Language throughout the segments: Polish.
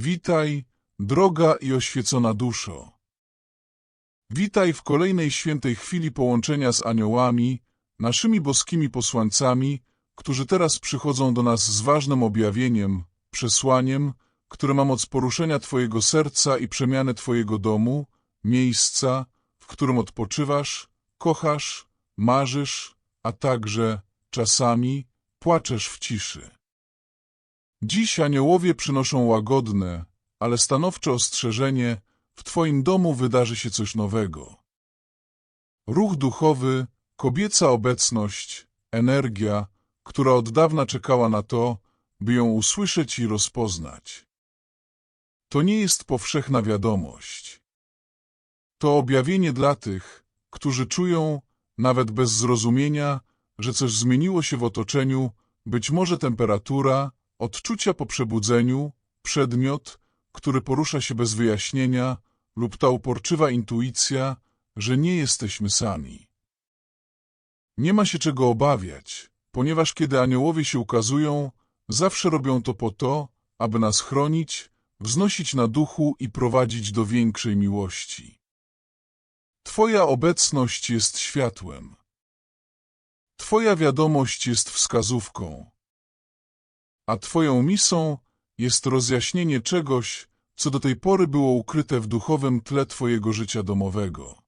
Witaj, droga i oświecona duszo. Witaj w kolejnej świętej chwili połączenia z aniołami, naszymi boskimi posłańcami, którzy teraz przychodzą do nas z ważnym objawieniem, przesłaniem, które ma moc poruszenia Twojego serca i przemiany Twojego domu, miejsca, w którym odpoczywasz, kochasz, marzysz, a także, czasami, płaczesz w ciszy. Dziś aniołowie przynoszą łagodne, ale stanowcze ostrzeżenie, w Twoim domu wydarzy się coś nowego. Ruch duchowy, kobieca obecność, energia, która od dawna czekała na to, by ją usłyszeć i rozpoznać. To nie jest powszechna wiadomość. To objawienie dla tych, którzy czują, nawet bez zrozumienia, że coś zmieniło się w otoczeniu, być może temperatura, odczucia po przebudzeniu, przedmiot, który porusza się bez wyjaśnienia, lub ta uporczywa intuicja, że nie jesteśmy sami. Nie ma się czego obawiać, ponieważ kiedy aniołowie się ukazują, zawsze robią to po to, aby nas chronić, wznosić na duchu i prowadzić do większej miłości. Twoja obecność jest światłem. Twoja wiadomość jest wskazówką. A Twoją misą jest rozjaśnienie czegoś, co do tej pory było ukryte w duchowym tle Twojego życia domowego.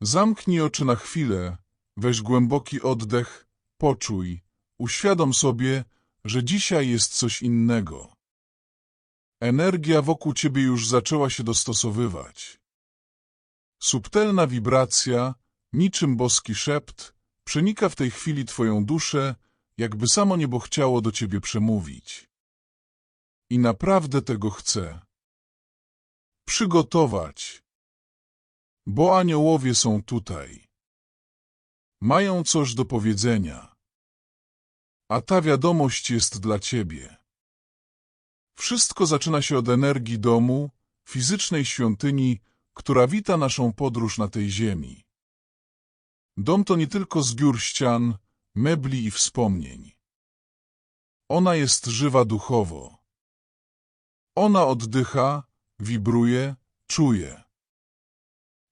Zamknij oczy na chwilę, weź głęboki oddech, poczuj, uświadom sobie, że dzisiaj jest coś innego. Energia wokół Ciebie już zaczęła się dostosowywać. Subtelna wibracja, niczym boski szept, przenika w tej chwili Twoją duszę, jakby samo niebo chciało do Ciebie przemówić. I naprawdę tego chcę. Przygotować. Bo aniołowie są tutaj. Mają coś do powiedzenia. A ta wiadomość jest dla Ciebie. Wszystko zaczyna się od energii domu, fizycznej świątyni, która wita naszą podróż na tej ziemi. Dom to nie tylko zbiór ścian, mebli i wspomnień. Ona jest żywa duchowo. Ona oddycha, wibruje, czuje.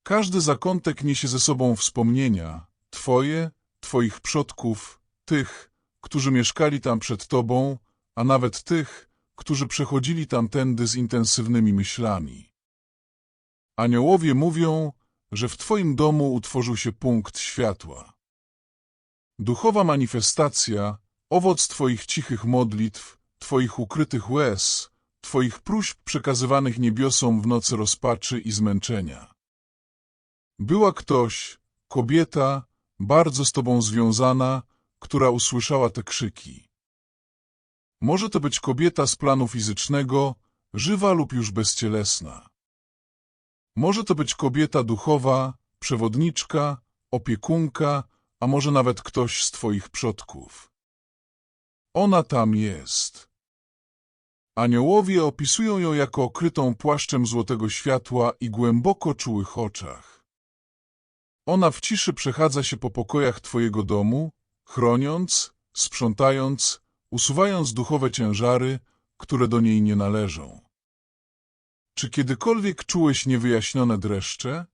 Każdy zakątek niesie ze sobą wspomnienia, Twoje, Twoich przodków, tych, którzy mieszkali tam przed Tobą, a nawet tych, którzy przechodzili tamtędy z intensywnymi myślami. Aniołowie mówią, że w Twoim domu utworzył się punkt światła. Duchowa manifestacja, owoc Twoich cichych modlitw, Twoich ukrytych łez, Twoich próśb przekazywanych niebiosom w nocy rozpaczy i zmęczenia. Była ktoś, kobieta, bardzo z Tobą związana, która usłyszała te krzyki. Może to być kobieta z planu fizycznego, żywa lub już bezcielesna. Może to być kobieta duchowa, przewodniczka, opiekunka, a może nawet ktoś z Twoich przodków. Ona tam jest. Aniołowie opisują ją jako okrytą płaszczem złotego światła i głęboko czułych oczach. Ona w ciszy przechadza się po pokojach Twojego domu, chroniąc, sprzątając, usuwając duchowe ciężary, które do niej nie należą. Czy kiedykolwiek czułeś niewyjaśnione dreszcze?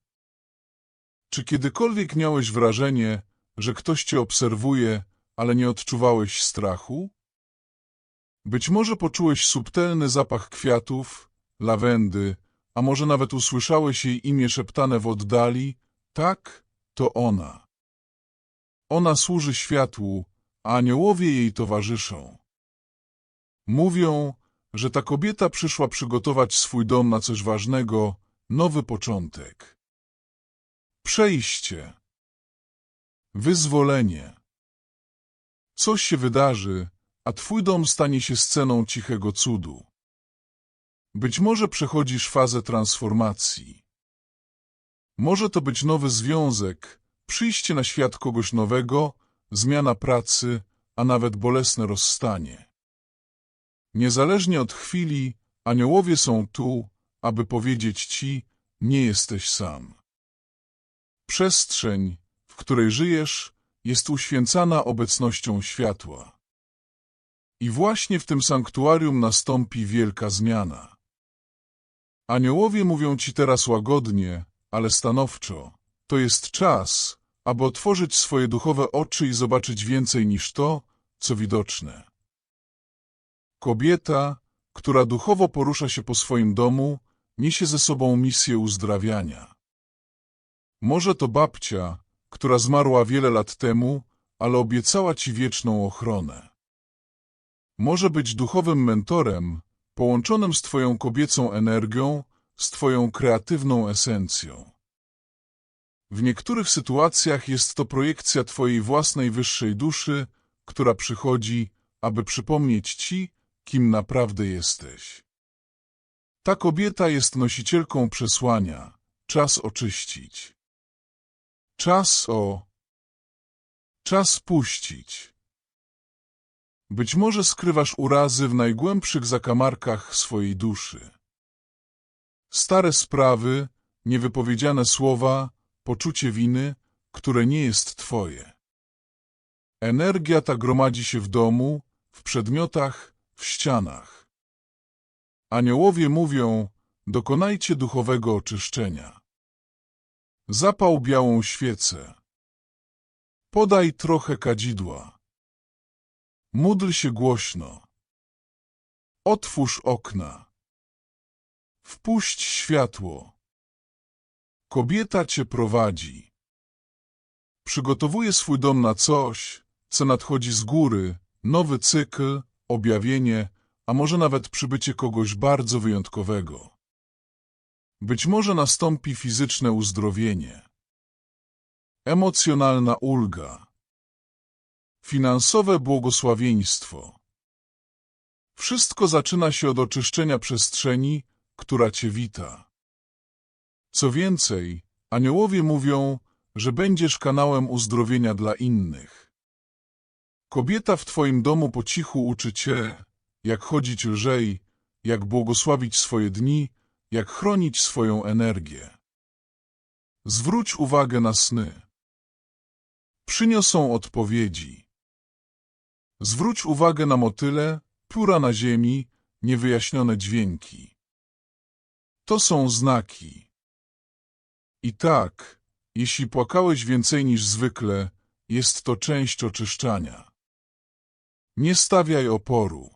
Czy kiedykolwiek miałeś wrażenie, że ktoś cię obserwuje, ale nie odczuwałeś strachu? Być może poczułeś subtelny zapach kwiatów, lawendy, a może nawet usłyszałeś jej imię szeptane w oddali, tak, to ona. Ona służy światłu, a aniołowie jej towarzyszą. Mówią, że ta kobieta przyszła przygotować swój dom na coś ważnego, nowy początek. Przejście. Wyzwolenie. Coś się wydarzy, a twój dom stanie się sceną cichego cudu. Być może przechodzisz fazę transformacji. Może to być nowy związek, przyjście na świat kogoś nowego, zmiana pracy, a nawet bolesne rozstanie. Niezależnie od chwili, aniołowie są tu, aby powiedzieć ci, nie jesteś sam. Przestrzeń, w której żyjesz, jest uświęcana obecnością światła. I właśnie w tym sanktuarium nastąpi wielka zmiana. Aniołowie mówią ci teraz łagodnie, ale stanowczo. To jest czas, aby otworzyć swoje duchowe oczy i zobaczyć więcej niż to, co widoczne. Kobieta, która duchowo porusza się po swoim domu, niesie ze sobą misję uzdrawiania. Może to babcia, która zmarła wiele lat temu, ale obiecała ci wieczną ochronę. Może być duchowym mentorem, połączonym z twoją kobiecą energią, z twoją kreatywną esencją. W niektórych sytuacjach jest to projekcja twojej własnej wyższej duszy, która przychodzi, aby przypomnieć ci, kim naprawdę jesteś. Ta kobieta jest nosicielką przesłania. Czas oczyścić. Czas o... Czas puścić. Być może skrywasz urazy w najgłębszych zakamarkach swojej duszy. Stare sprawy, niewypowiedziane słowa, poczucie winy, które nie jest twoje. Energia ta gromadzi się w domu, w przedmiotach, w ścianach. Aniołowie mówią, dokonajcie duchowego oczyszczenia. Zapał białą świecę. Podaj trochę kadzidła. Módl się głośno. Otwórz okna. Wpuść światło. Kobieta cię prowadzi. Przygotowuje swój dom na coś, co nadchodzi z góry, nowy cykl, objawienie, a może nawet przybycie kogoś bardzo wyjątkowego. Być może nastąpi fizyczne uzdrowienie, emocjonalna ulga, finansowe błogosławieństwo. Wszystko zaczyna się od oczyszczenia przestrzeni, która cię wita. Co więcej, aniołowie mówią, że będziesz kanałem uzdrowienia dla innych. Kobieta w twoim domu po cichu uczy cię, jak chodzić lżej, jak błogosławić swoje dni, jak chronić swoją energię. Zwróć uwagę na sny. Przyniosą odpowiedzi. Zwróć uwagę na motyle, pióra na ziemi, niewyjaśnione dźwięki. To są znaki. I tak, jeśli płakałeś więcej niż zwykle, jest to część oczyszczania. Nie stawiaj oporu.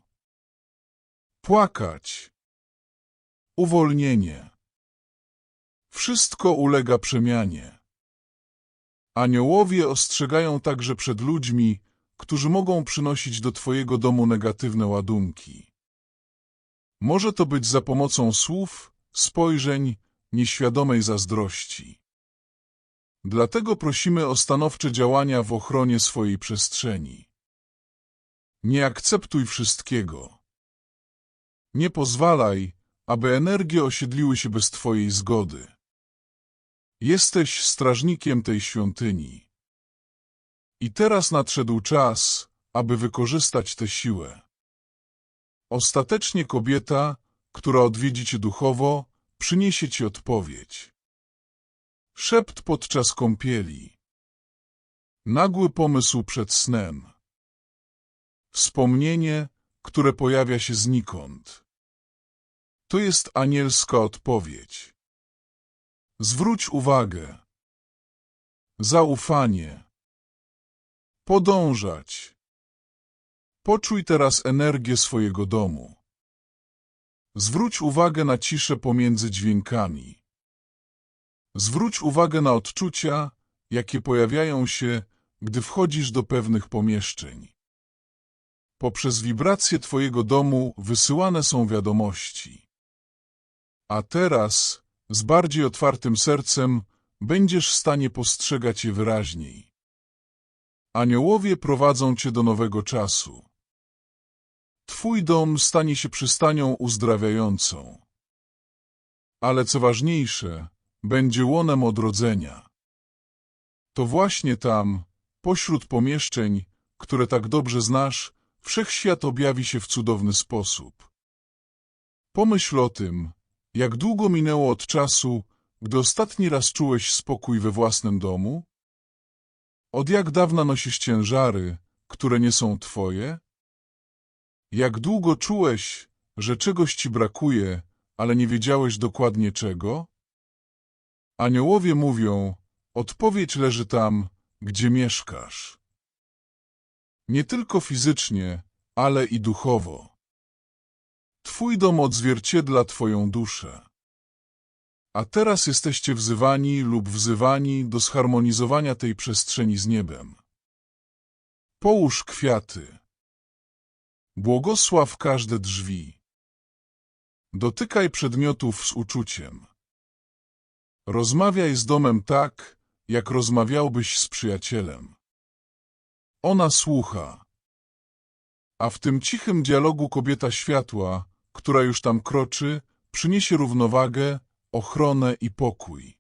Płakać. Uwolnienie. Wszystko ulega przemianie. Aniołowie ostrzegają także przed ludźmi, którzy mogą przynosić do Twojego domu negatywne ładunki. Może to być za pomocą słów, spojrzeń, nieświadomej zazdrości. Dlatego prosimy o stanowcze działania w ochronie swojej przestrzeni. Nie akceptuj wszystkiego. Nie pozwalaj, aby energie osiedliły się bez Twojej zgody. Jesteś strażnikiem tej świątyni. I teraz nadszedł czas, aby wykorzystać tę siłę. Ostatecznie kobieta, która odwiedzi Cię duchowo, przyniesie Ci odpowiedź. Szept podczas kąpieli. Nagły pomysł przed snem. Wspomnienie, które pojawia się znikąd. To jest anielska odpowiedź. Zwróć uwagę. Zaufanie. Podążać. Poczuj teraz energię swojego domu. Zwróć uwagę na ciszę pomiędzy dźwiękami. Zwróć uwagę na odczucia, jakie pojawiają się, gdy wchodzisz do pewnych pomieszczeń. Poprzez wibracje Twojego domu wysyłane są wiadomości. A teraz, z bardziej otwartym sercem, będziesz w stanie postrzegać je wyraźniej. Aniołowie prowadzą Cię do nowego czasu. Twój dom stanie się przystanią uzdrawiającą. Ale co ważniejsze, będzie łonem odrodzenia. To właśnie tam, pośród pomieszczeń, które tak dobrze znasz, wszechświat objawi się w cudowny sposób. Pomyśl o tym, jak długo minęło od czasu, gdy ostatni raz czułeś spokój we własnym domu? Od jak dawna nosisz ciężary, które nie są twoje? Jak długo czułeś, że czegoś ci brakuje, ale nie wiedziałeś dokładnie czego? Aniołowie mówią, odpowiedź leży tam, gdzie mieszkasz. Nie tylko fizycznie, ale i duchowo. Twój dom odzwierciedla Twoją duszę. A teraz jesteście wzywani lub wzywani do zharmonizowania tej przestrzeni z niebem. Połóż kwiaty. Błogosław każde drzwi. Dotykaj przedmiotów z uczuciem. Rozmawiaj z domem tak, jak rozmawiałbyś z przyjacielem. Ona słucha. A w tym cichym dialogu kobieta światła, która już tam kroczy, przyniesie równowagę, ochronę i pokój.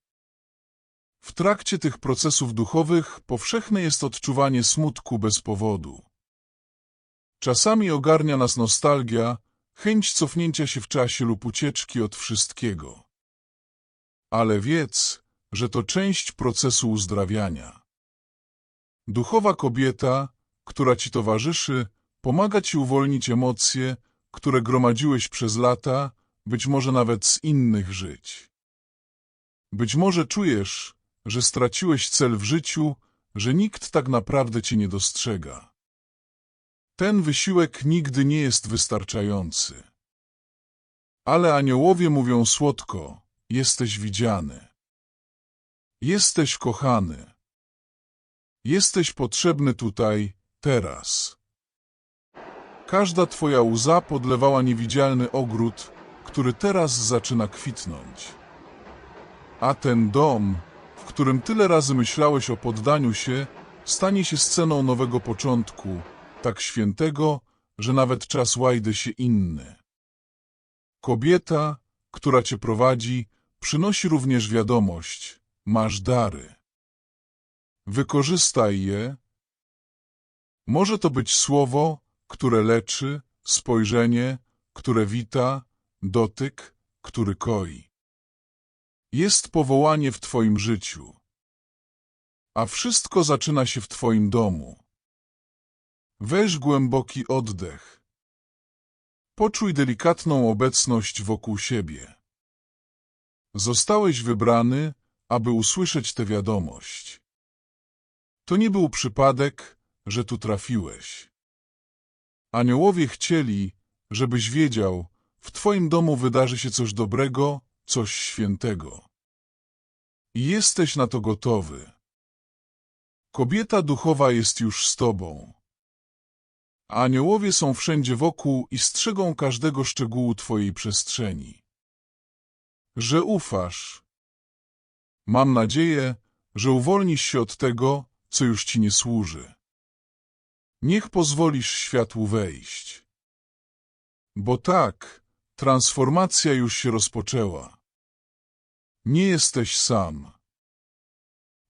W trakcie tych procesów duchowych powszechne jest odczuwanie smutku bez powodu. Czasami ogarnia nas nostalgia, chęć cofnięcia się w czasie lub ucieczki od wszystkiego. Ale wiedz, że to część procesu uzdrawiania. Duchowa kobieta, która ci towarzyszy, pomaga ci uwolnić emocje, które gromadziłeś przez lata, być może nawet z innych żyć. Być może czujesz, że straciłeś cel w życiu, że nikt tak naprawdę cię nie dostrzega. Ten wysiłek nigdy nie jest wystarczający. Ale aniołowie mówią słodko, jesteś widziany. Jesteś kochany. Jesteś potrzebny tutaj, teraz. Każda twoja łza podlewała niewidzialny ogród, który teraz zaczyna kwitnąć. A ten dom, w którym tyle razy myślałeś o poddaniu się, stanie się sceną nowego początku, tak świętego, że nawet czas łajdy się inny. Kobieta, która cię prowadzi, przynosi również wiadomość, masz dary. Wykorzystaj je. Może to być słowo, które leczy, spojrzenie, które wita, dotyk, który koi. Jest powołanie w Twoim życiu. A wszystko zaczyna się w Twoim domu. Weź głęboki oddech. Poczuj delikatną obecność wokół siebie. Zostałeś wybrany, aby usłyszeć tę wiadomość. To nie był przypadek, że tu trafiłeś. Aniołowie chcieli, żebyś wiedział, w Twoim domu wydarzy się coś dobrego, coś świętego. I jesteś na to gotowy. Kobieta duchowa jest już z Tobą. Aniołowie są wszędzie wokół i strzegą każdego szczegółu Twojej przestrzeni. Że ufasz. Mam nadzieję, że uwolnisz się od tego, co już Ci nie służy. Niech pozwolisz światłu wejść. Bo tak, transformacja już się rozpoczęła. Nie jesteś sam.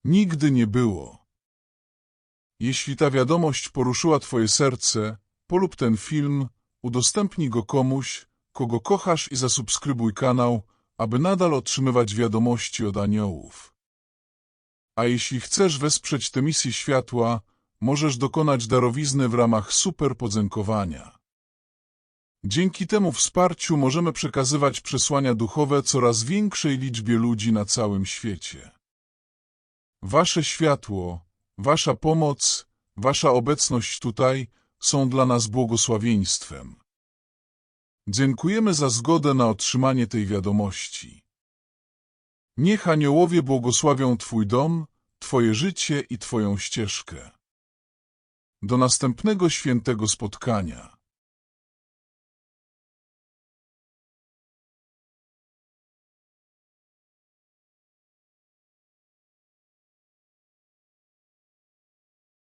Nigdy nie było. Jeśli ta wiadomość poruszyła Twoje serce, polub ten film, udostępnij go komuś, kogo kochasz i zasubskrybuj kanał, aby nadal otrzymywać wiadomości od aniołów. A jeśli chcesz wesprzeć tę misję światła, możesz dokonać darowizny w ramach super podziękowania. Dzięki temu wsparciu możemy przekazywać przesłania duchowe coraz większej liczbie ludzi na całym świecie. Wasze światło, wasza pomoc, wasza obecność tutaj są dla nas błogosławieństwem. Dziękujemy za zgodę na otrzymanie tej wiadomości. Niech aniołowie błogosławią Twój dom, Twoje życie i Twoją ścieżkę. Do następnego świętego spotkania.